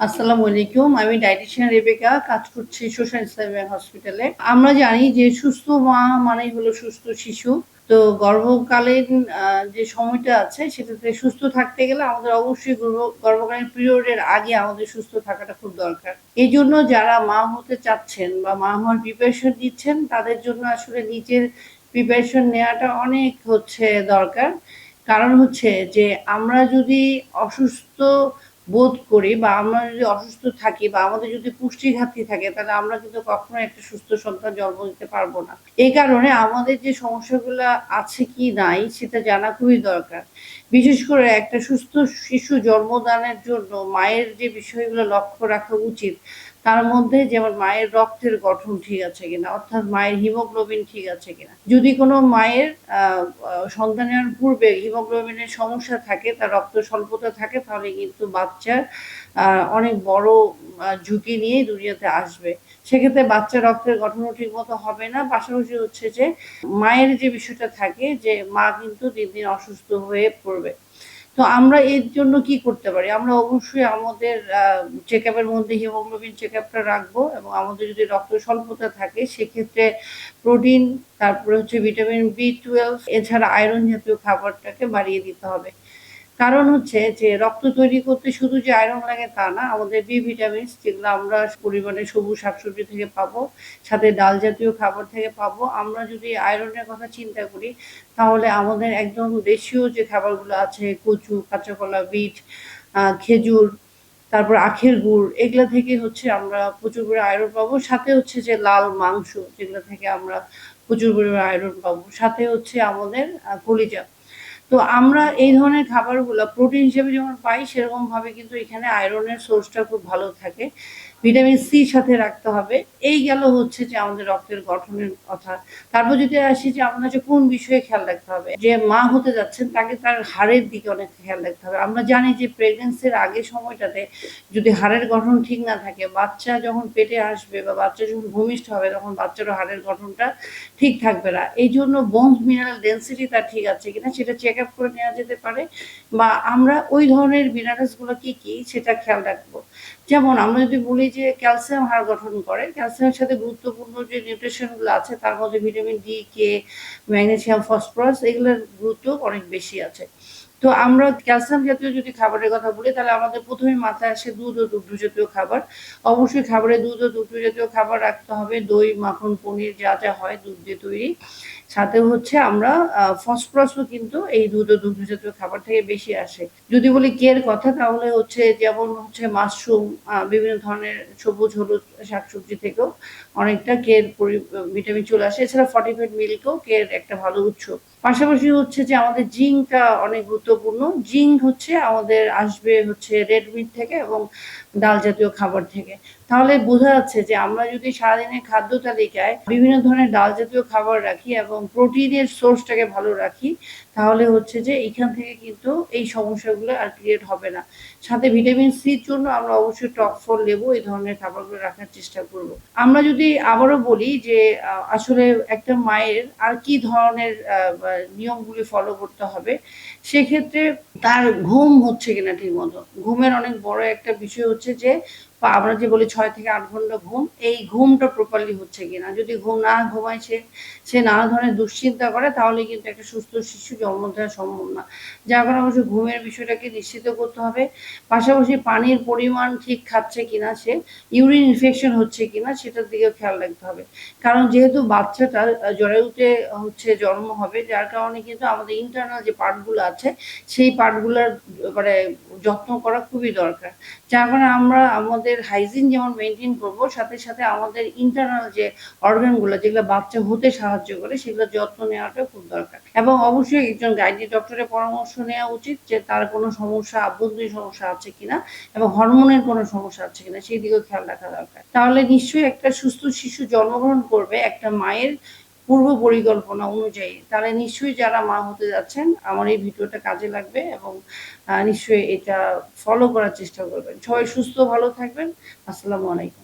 আসসালামু আলাইকুম, আমি ডায়েটিশিয়ান রেবেকা, কাজ করছি সোশ্যাল হসপিটালে। আমরা জানি যে সুস্থ মা মানেই হলো সুস্থ শিশু। তো গর্ভকালীন যে সময়টা আছে, সেটাতে সুস্থ থাকতে গেলে আমাদের অবশ্যই গর্ভ- গর্ভকালীন পিরিয়ডের আগে আমাদের সুস্থ থাকাটা খুব দরকার। এই জন্য যারা মা হতে চাচ্ছেন বা মা হওয়ার প্রিপারেশন দিচ্ছেন তাদের জন্য আসলে নিজের প্রিপারেশন নেওয়াটা অনেক হচ্ছে দরকার। কারণ হচ্ছে যে আমরা যদি অসুস্থ বোধ করে বা আমরা যদি অসুস্থ থাকি বা আমাদের যদি পুষ্টি ঘাটতি থাকে, তাহলে আমরা কিন্তু কখনো একটা সুস্থ সন্তান জন্ম দিতে পারব না। এই কারণে আমাদের যে সমস্যাগুলো আছে কি নাই, সেটা জানা খুবই দরকার। বিশেষ করে একটা সুস্থ শিশু জন্মদানের জন্য মায়ের যে বিষয়গুলো লক্ষ্য রাখা উচিত, তার মধ্যে যেমন মায়ের রক্তের গঠন ঠিক আছে কিনা, অর্থাৎ মায়ের হিমোগ্লোবিন ঠিক আছে কিনা। যদি কোনো মায়ের সন্তানের পূর্বে হিমোগ্লোবিনের সমস্যা থাকে, তার রক্ত স্বল্পতা থাকে, তাহলে কিন্তু বাচ্চার অনেক বড় ঝুঁকি নিয়ে দুনিয়াতে আসবে। সেক্ষেত্রে বাচ্চার রক্তের গঠনও ঠিক মতো হবে না। পাশাপাশি হচ্ছে যে, মায়ের যে বিষয়টা থাকে যে, মা কিন্তু দিন দিন অসুস্থ হয়ে তো আমরা এর জন্য কি করতে পারি? আমরা অবশ্যই আমাদের চেক আপের মধ্যে হিমোগ্লোবিন চেক আপটা রাখব এবং আমাদের যদি রক্ত স্বল্পতা থাকে, সেক্ষেত্রে প্রোটিন তারপরে হচ্ছে ভিটামিন বি টুয়েলভ এছাড়া আয়রন জাতীয় খাবারটাকে বাড়িয়ে দিতে হবে। কারণ হচ্ছে যে রক্ত তৈরি করতে শুধু যে আয়রন লাগে তা না, আমাদের বি ভিটামিন যেগুলো আমরা পরিমাণে সবুজ শাকসবজি থেকে পাবো, সাথে ডাল জাতীয় খাবার থেকে পাবো, আমরা যদি আয়রনের কথা চিন্তা করি, তাহলে আমাদের একদম দেশীয় যে খাবারগুলো আছে, কচু কাঁচা কলা বিট খেজুর, তারপর আখের গুড়, এগুলো থেকে হচ্ছে আমরা প্রচুর পরিমাণে আয়রন পাবো, সাথে হচ্ছে যে লাল মাংস, যেগুলো থেকে আমরা প্রচুর পরিমাণে আয়রন পাবো, সাথে হচ্ছে আমাদের কলিজা। তো আমরা এই ধরনের খাবারগুলো প্রোটিন হিসেবে যেমন পাই সেরকম ভাবে কিন্তু এখানে আয়রনের সোর্সটা খুব ভালো থাকে। ভিটামিন সি সাথে রাখতে হবে। এই গেল হচ্ছে যে আমাদের রক্তের গঠনের কথা। তারপর যদি আসি যে আমাদের যে কোন বিষয়ে খেয়াল রাখতে হবে, যে মা হতে যাচ্ছেন তাকে তার হাড়ের দিকে অনেক খেয়াল রাখতে হবে। আমরা জানি যে প্রেগনেন্সির আগে সময়টাতে যদি হাড়ের গঠন ঠিক না থাকে, বাচ্চা যখন পেটে আসবে বা বাচ্চা যখন ভূমিষ্ঠ হবে, তখন বাচ্চারও হাড়ের গঠনটা ঠিক থাকবে না। এই জন্য বোনস মিনারেল ডেন্সিটি তার ঠিক আছে কিনা সেটা চেক আপ করে নেওয়া যেতে পারে বা আমরা ওই ধরনের মিনারেলসগুলো কি কি সেটা খেয়াল রাখব। যেমন আমরা যদি বলি যে ক্যালসিয়াম হাড় গঠন করে, ক্যালসিয়ামের সাথে গুরুত্বপূর্ণ যে নিউট্রিশনগুলো আছে, তার মধ্যে vitamin D K magnesium phosphorus এগুলোর গুরুত্ব অনেক বেশি আছে। তো আমরা ক্যালসিয়াম জাতীয় যদি খাবারের কথা বলি, তাহলে আমাদের প্রথমে মাথায় আসে দুধ ও দুগ্ধ জাতীয় খাবার। অবশ্যই খাবারে দুধ ও দুগ্ধ জাতীয় খাবার রাখতে হবে, দই, মাখন, পনির, যা যা হয় দুধ দিয়ে তৈরি। সাথে হচ্ছে আমরা ফসফরাসও কিন্তু এই দুধ ও দুগ্ধ জাতীয় খাবার থেকে বেশি আসে। যদি বলি কের কথা, তাহলে হচ্ছে যেমন হচ্ছে মাশরুম বিভিন্ন ধরনের সবুজ, হলুদ শাকসবজি থেকেও অনেকটা কের ভিটামিন চলে আসে। এছাড়া ফর্টিফাইড মিল্কও কের একটা ভালো উৎস। পাশাপাশি হচ্ছে যে আমাদের জিঙ্কটা অনেক গুরুত্বপূর্ণ। জিঙ্ক হচ্ছে আমাদের, আসবে হচ্ছে রেড মিট থেকে এবং ডাল জাতীয় খাবার থেকে। তাহলে বোঝা যাচ্ছে যে আমরা যদি সারাদিনের খাদ্য তালিকায় বিভিন্ন ধরনের ডাল জাতীয় খাবার রাখি এবং প্রোটিনের সোর্সটাকে ভালো রাখি, তাহলে হচ্ছে যে এখান থেকে কিন্তু এই সমস্যাগুলো আর ক্রিয়েট হবে না। সাথে ভিটামিন সির জন্য আমরা অবশ্যই টক ফল লেবু এই ধরনের খাবারগুলো রাখার চেষ্টা করব। আমরা যদি আবারও বলি যে আসলে একটা মায়ের আর কি ধরনের নিয়মগুলি ফলো করতে হবে, সেক্ষেত্রে তার ঘুম হচ্ছে কিনা ঠিক মতো ঘুমের অনেক বড় একটা বিষয় হচ্ছে যে বা আমরা যে বলি ছয় থেকে আট ঘণ্টা ঘুম, এই ঘুমটা প্রপারলি হচ্ছে কিনা? যদি ঘুম না ঘুমায় সে সে নানা ধরনের দুশ্চিন্তা করে, তাহলে কিন্তু একটা সুস্থ শিশু জন্ম দেওয়া সম্ভব না। যার কারণে অবশ্যই ঘুমের বিষয়টাকে নিশ্চিত করতে হবে। পাশাপাশি পানির পরিমাণ ঠিক খাচ্ছে কিনা সে, ইউরিন ইনফেকশন হচ্ছে কিনা, সেটার দিকেও খেয়াল রাখতে হবে। কারণ যেহেতু বাচ্চাটা জরায়ুতে হচ্ছে জন্ম হবে, যার কারণে কিন্তু আমাদের ইন্টারনাল যে পার্টগুলো আছে, সেই পার্টগুলোর মানে যত্ন করা খুবই দরকার। যার কারণে আমরা আমাদের হাইজিন যেমন মেনটেন করব, সাথে সাথে আমাদের ইন্টারনাল যে অর্গানগুলো যেগুলো বাচ্চা হতে সাহায্য করে, সেগুলো যত্ন নেওয়াটা খুব দরকার। এবং অবশ্যই একজন গাইনি ডক্টরের পরামর্শ নেওয়া উচিত যে তার কোনো সমস্যা, আভ্যন্তরীণ সমস্যা আছে কিনা এবং হরমোনের কোনো সমস্যা আছে কিনা, সেই দিকেও খেয়াল রাখা দরকার। তাহলে নিশ্চয়ই একটা সুস্থ শিশু জন্মগ্রহণ করবে একটা মায়ের পূর্ব পরিকল্পনা অনুযায়ী তাহলে নিশ্চয়ই যারা মা হতে যাচ্ছেন, আমার এই ভিডিওটা কাজে লাগবে এবং নিশ্চয়ই এটা ফলো করার চেষ্টা করবেন। সবাই সুস্থ, ভালো থাকবেন। আসসালামু আলাইকুম।